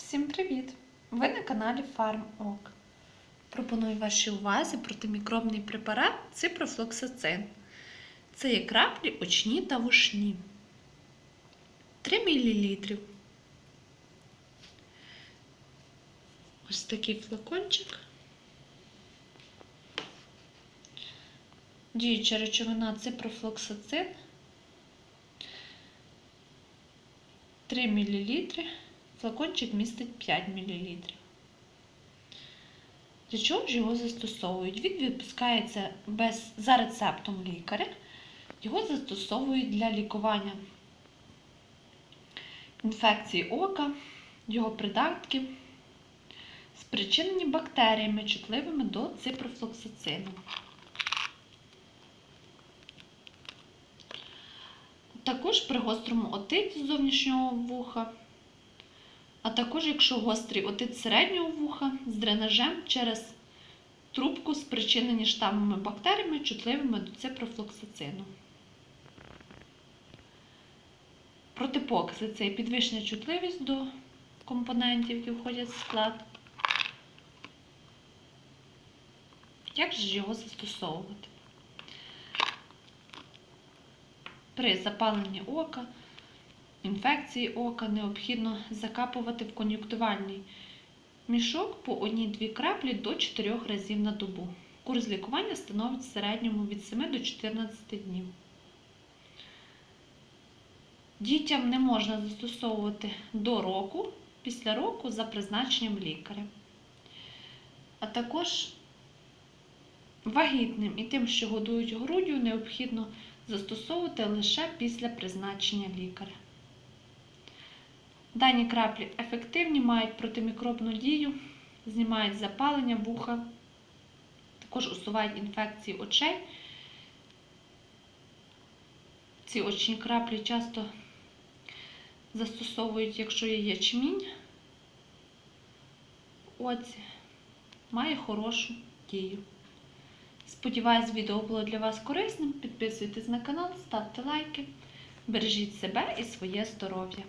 Всім привіт! Ви на каналі FarmOk. Пропоную вашій увазі протимікробний препарат ципрофлоксацин. Це є краплі очні та вушні. 3 мл. Ось такий флакончик. Діюча речовина ципрофлоксацин. 3 мл. Флакончик містить 5 мл. Для чого ж його застосовують? Він випускається без, за рецептом лікаря. Його застосовують для лікування інфекції ока, його придатків, спричинені бактеріями, чутливими до ципрофлоксацину. Також при гострому отиті зовнішнього вуха, а також якщо гострий отит середнього вуха з дренажем через трубку, спричинені штамами бактеріями, чутливими до ципрофлоксацину. Протипокази це і підвищена чутливість до компонентів, які входять в склад. Як же його застосовувати? При запаленні ока, інфекції ока необхідно закапувати в кон'юнктивальний мішок по 1-2 краплі до 4 разів на добу. Курс лікування становить в середньому від 7 до 14 днів. Дітям не можна застосовувати до року, після року за призначенням лікаря. А також вагітним і тим, що годують груддю, необхідно застосовувати лише після призначення лікаря. Дані краплі ефективні, мають протимікробну дію, знімають запалення вуха, також усувають інфекції очей. Ці очні краплі часто застосовують, якщо є ячмінь. Оці має хорошу дію. Сподіваюсь, відео було для вас корисним. Підписуйтесь на канал, ставте лайки, бережіть себе і своє здоров'я.